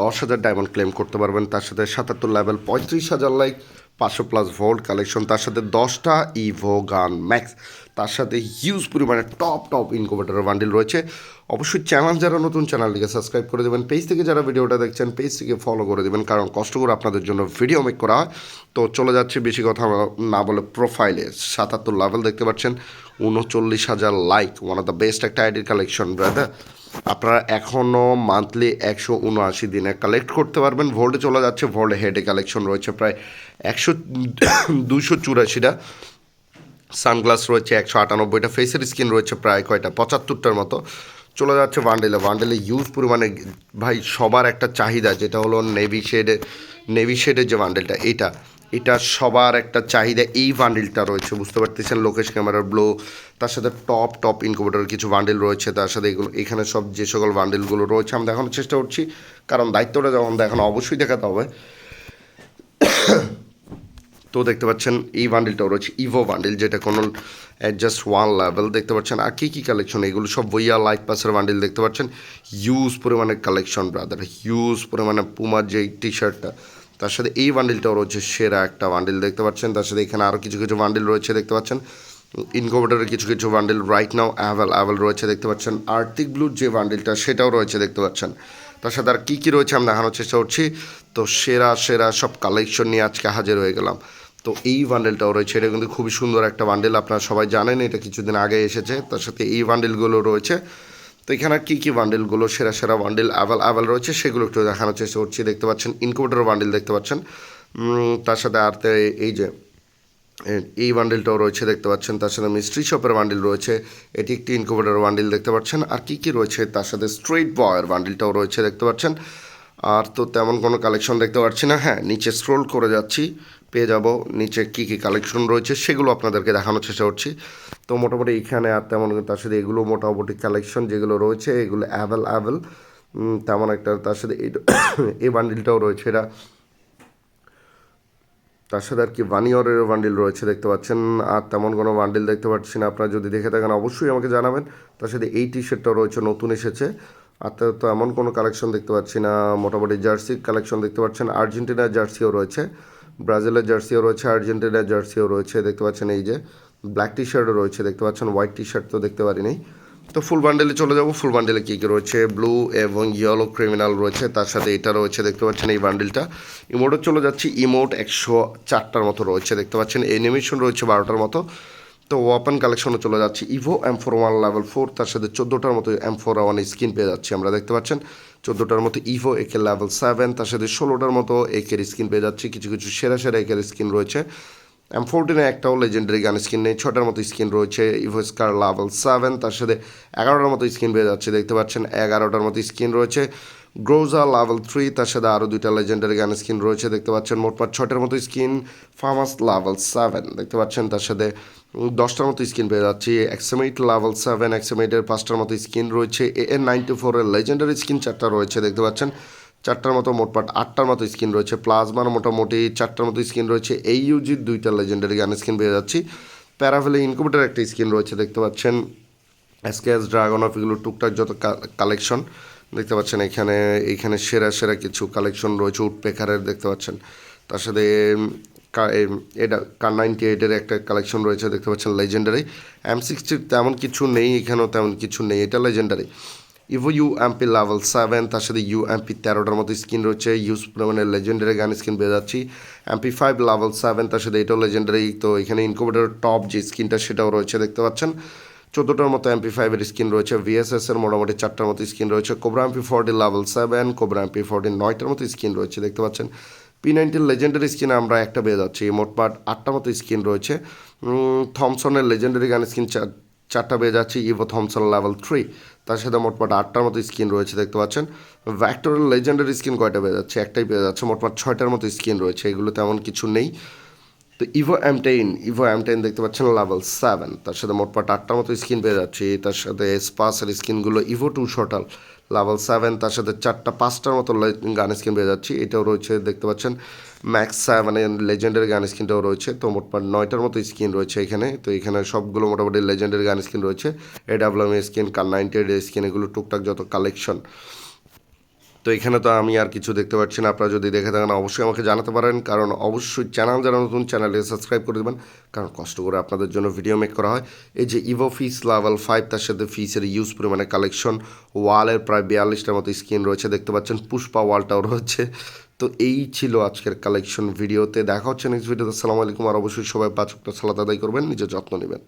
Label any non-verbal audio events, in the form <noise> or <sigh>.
দশ হাজার diamond claim করতে পারবেন। তার সাথে সাতাত্তর লেভেল পঁয়ত্রিশ হাজার লাইক পাঁচশো প্লাস ভোল্ট কালেকশন তার সাথে দশটা ইভো গান ম্যাক্স তার সাথে হিউজ পরিমাণে টপ টপ ইনকুবেটার বান্ডিল রয়েছে। অবশ্যই চ্যানেল যারা নতুন চ্যানেলটিকে সাবস্ক্রাইব করে দেবেন। পেজ থেকে যারা ভিডিওটা দেখছেন পেজ থেকে ফলো করে দেবেন, কারণ কষ্ট করে আপনাদের জন্য ভিডিও মেক করা হয়। তো চলে যাচ্ছে বেশি কথা না বলে প্রোফাইলে সাতাত্তর লেভেল দেখতে পাচ্ছেন, উনচল্লিশ হাজার like one of the best একটা আইডির কালেকশন ব্রাদার আপনারা এখনও মান্থলি একশো উনআশি দিনে কালেক্ট করতে পারবেন। ভোল্টে চলে যাচ্ছে ভোল্টে হেডে কালেকশন রয়েছে প্রায় একশো দুশো চুরাশিটা। সানগ্লাস রয়েছে একশো আটানব্বইটা ফেসের স্কিন রয়েছে প্রায় কয়টা? পঁচাত্তরটার মতো। চলে যাচ্ছে বান্ডেলে বান্ডেলে ইউজ পরিমাণে ভাই, সবার একটা চাহিদা, যেটা হলো নেভি শেডে নেভি শেডের যে বান্ডেলটা এটা। এটা সবার একটা চাহিদা। এই বান্ডিলটা রয়েছে, বুঝতে পারতেছেন? লোকেশ ক্যামেরার ব্লো তার সাথে টপ টপ ইনকুবেটার কিছু বান্ডিল রয়েছে, তার সাথে এগুলো, এখানে সব যে সকল বান্ডিলগুলো রয়েছে আমি দেখানোর চেষ্টা করছি। কারণ দায়িত্বটা যখন দেখানো, অবশ্যই দেখাতে হবে। তো দেখতে পাচ্ছেন, এই বান্ডিলটাও রয়েছে ইভো বান্ডিল যেটা কোনো জাস্ট ওয়ান লেভেল দেখতে পাচ্ছেন। আর কী কী কালেকশন এগুলো সব বইয়া লাইট পাসের বান্ডিল দেখতে পাচ্ছেন? হিউজ পরিমাণে কালেকশন ব্রাদার হিউজ পরিমাণে পুমার যে টি শার্টটা তার সাথে এই বান্ডিলটাও রয়েছে, সেরা একটা বান্ডিল দেখতে পাচ্ছেন। তার সাথে এখানে আরও কিছু কিছু বান্ডিল রয়েছে দেখতে পাচ্ছেন। ইনকোভেটারের কিছু কিছু bundle right now avail avail রয়েছে দেখতে পাচ্ছেন। আর্থিক ব্লুর যে বান্ডিলটা সেটাও রয়েছে দেখতে পাচ্ছেন। তার সাথে আর কী কী রয়েছে আমি দেখানোর চেষ্টা করছি। তো সেরা সেরা সব কালেকশন নিয়ে আজকে হাজির হয়ে গেলাম। তো এই বান্ডেলটাও রয়েছে, এটা কিন্তু খুবই সুন্দর একটা বান্ডেল আপনারা সবাই জানেন, এটা কিছুদিন আগে এসেছে। তার সাথে এই বান্ডেলগুলো রয়েছে। তো এখানে কী কী বান্ডেলগুলো সেরা সেরা বান্ডেল অ্যাভেল অ্যাভেল রয়েছে, সেগুলো একটু দেখানোর চেষ্টা করছি। দেখতে পাচ্ছেন ইনকুবেটর বান্ডেল দেখতে পাচ্ছেন। তার সাথে আর এই যে এই বান্ডেলটাও রয়েছে দেখতে পাচ্ছেন। তার সাথে মিস্ট্রি শপের বান্ডেল রয়েছে। এটি একটি ইনকোভেটার বান্ডেল দেখতে পাচ্ছেন। আর কি কি রয়েছে, তার সাথে স্ট্রেট বয়ের বান্ডেলটাও রয়েছে দেখতে পাচ্ছেন। আর তো তেমন কোনো কালেকশন দেখতে পাচ্ছি না। হ্যাঁ নিচে স্ক্রোল করে যাচ্ছি, পেয়ে যাব। নিচে কী কী কালেকশন রয়েছে সেগুলো আপনাদেরকে দেখানোর চেষ্টা করছি। তো মোটামুটি এখানে আর তেমন তার সাথে এগুলো মোটামুটি কালেকশন যেগুলো রয়েছে, এগুলো অ্যাভেল অ্যাভেল তেমন একটা তার সাথে এই <coughs> বান্ডিলটাও রয়েছে এটা। তার সাথে আর কি ভানিয়রের বান্ডিল রয়েছে দেখতে পাচ্ছেন। আর তেমন কোনো বান্ডিল দেখতে পাচ্ছি না। আপনারা যদি দেখে থাকেন, অবশ্যই আমাকে জানাবেন। তার সাথে এই টি শার্টটাও রয়েছে, নতুন এসেছে। তো তো এমন কোনো কালেকশন দেখতে পাচ্ছি না। মোটামুটি জার্সি কালেকশন দেখতে পাচ্ছেন। আর্জেন্টিনার জার্সিও রয়েছে। ব্রাজিলের জার্সিও রয়েছে, আর্জেন্টিনার জার্সিও রয়েছে। দেখতে পাচ্ছেন এই যে ব্ল্যাক টি শার্টও রয়েছে। দেখতে পাচ্ছেন হোয়াইট টি শার্ট তো দেখতে পারিনি। তো ফুল বান্ডেলে চলে যাব। ফুল বান্ডেলে কী কী রয়েছে? ব্লু এবং ইয়েলো ক্রিমিনাল রয়েছে। তার সাথে এটা রয়েছে। দেখতে পাচ্ছেন এই বান্ডেলটা ইমোটে চলে যাচ্ছি। ইমোট একশো চারটার মতো রয়েছে। দেখতে পাচ্ছেন এনিমেশন রয়েছে বারোটার মতো। তো ওয়াপেন কালেকশনে চলে যাচ্ছি। Evo M four one level four তার সাথে চোদ্দোটার মতো এম ফোর ওয়ান স্কিন পেয়ে যাচ্ছি আমরা, দেখতে পাচ্ছেন? চোদ্দোটার মতো ইভো একে লেভেল সেভেন তার সাথে ষোলোটার মতো একের স্কিন পেয়ে যাচ্ছি। কিছু কিছু সেরা সেরা একের স্কিন রয়েছে। এম ফোরটিনে একটাও লেজেন্ডারি গান স্কিন নেই, ছটার মতো স্কিন রয়েছে। ইভো স্কার লেভেল সেভেন তার সাথে এগারোটার মতো স্কিন পেয়ে যাচ্ছে, দেখতে পাচ্ছেন? এগারোটার মতো স্কিন রয়েছে। গ্রোজা লেভেল থ্রি তার সাথে আরও দুইটা লেজেন্ডারি গান স্কিন রয়েছে, দেখতে পাচ্ছেন? মোটমাট ছটার মতো স্কিন ফার্মাস লেভেল সেভেন দেখতে পাচ্ছেন? তার সাথে দশটার মতো স্কিন পেয়ে যাচ্ছি। এক্সেমেট লেভেল সেভেন এক্সেমেটের পাঁচটার মতো স্কিন রয়েছে। এ এন নাইনটি ফোরের লেজেন্ডারি স্কিন চারটা রয়েছে, দেখতে পাচ্ছেন? চারটার মতো মোটপাট আটটার মতো স্কিন রয়েছে। প্লাজমার মোটামুটি চারটার মতো স্কিন রয়েছে। এই ইউজির দুইটা লেজেন্ডারি গান স্কিন পেয়ে যাচ্ছি। প্যারাভেলে ইনকুবেটার একটা স্কিন রয়েছে, দেখতে পাচ্ছেন? এসকেএস ড্রাগন অফ এগুলো টুকটাক যত কালেকশন দেখতে পাচ্ছেন? এখানে এইখানে সেরা সেরা কিছু কালেকশন রয়েছে। উডপেকারের দেখতে পাচ্ছেন? তার সাথে এটা কার নাইনটি এইটের একটা কালেকশন রয়েছে, দেখতে পাচ্ছেন লেজেন্ডারি এম সিক্সটির তেমন কিছু নেই, এখানেও তেমন কিছু নেই, এটা legendary Evo U MP level seven তার সাথে ইউ এমপি তেরোটার মতো স্কিন রয়েছে ইউজ মানে লেজেন্ডারি গান স্কিন পেয়ে যাচ্ছি। এমপি ফাইভ লেভেল সেভেন তার সাথে এটাও লেজেন্ডারি তো এখানে ইনকোভেটার টপ যে স্কিনটা সেটাও রয়েছে, দেখতে পাচ্ছেন। চোদ্দোটার মতো এমপি ফাইভের স্কিন রয়েছে ভিএসএস এর মোটামুটি চারটার মতো স্কিন রয়েছে cobra MP forty level seven cobra MP forty নয়টার মতো স্কিন রয়েছে, দেখতে পাচ্ছেন। পি নাইনটিন লেজেন্ডারি স্কিন আমরা একটা পেয়ে যাচ্ছি। মোটমাট আটটা মতো স্কিন রয়েছে। থমসনের লেজেন্ডারি গান স্কিন চারটা পেয়ে যাচ্ছি ইভো থমসন লেভেল থ্রি তার সাথে মোটমাট আটটার মতো স্কিন রয়েছে, দেখতে পাচ্ছেন। ভ্যাক্টরের লেজেন্ডারি স্কিন কয়টা পেয়ে যাচ্ছে? একটাই পেয়ে যাচ্ছে মোটমাট ছয়টার মতো স্কিন রয়েছে। এগুলো তেমন কিছু নেই। তো ইভো এম ইভো এম দেখতে পাচ্ছেন লেভেল সেভেন তার সাথে মোটপাট আটটার মতো স্কিন পেয়ে যাচ্ছে। তার সাথে স্পাসের স্কিনগুলো ইভো টু শটাল লেভেল সেভেন তার সাথে চারটা, পাঁচটার মতো গান স্ক্রিন পেয়ে যাচ্ছি। এটাও রয়েছে, দেখতে পাচ্ছেন ম্যাক্স মানে লেজেন্ডের গান স্কিনটাও রয়েছে। তো মোটমাট নয়টার মতো স্ক্রিন রয়েছে এখানে। তো এখানে সবগুলো মোটামুটি লেজেন্ডের গান স্ক্রিন রয়েছে। A W skin Kar ninety skin এগুলো টুকটাক যত কালেকশন তো এখানে তো আমি আর কিছু দেখতে পাচ্ছি না। আপনারা যদি দেখে থাকেন, অবশ্যই আমাকে জানাতে পারেন। কারণ অবশ্যই চ্যানেল যারা নতুন চ্যানেলে সাবস্ক্রাইব করে দেবেন। কারণ কষ্ট করে আপনাদের জন্য ভিডিও মেক করা হয়। এই যে ইভো ফিস লেভেল ফাইভ তার সাথে ফিসের ইউজ পরিমাণে কালেকশন ওয়ালের প্রায় বিয়াল্লিশটার মতো স্ক্রিন রয়েছে। দেখতে পাচ্ছেন, পুষ্পা ওয়ালটাও রয়েছে। তো এই ছিল আজকের কালেকশন ভিডিওতে দেখা হচ্ছে নেক্সট ভিডিওতে আসসালামু আলাইকুম। আর অবশ্যই সবাই পাঁচ সালাদ আদায় করবেন, নিজের যত্ন নেবেন।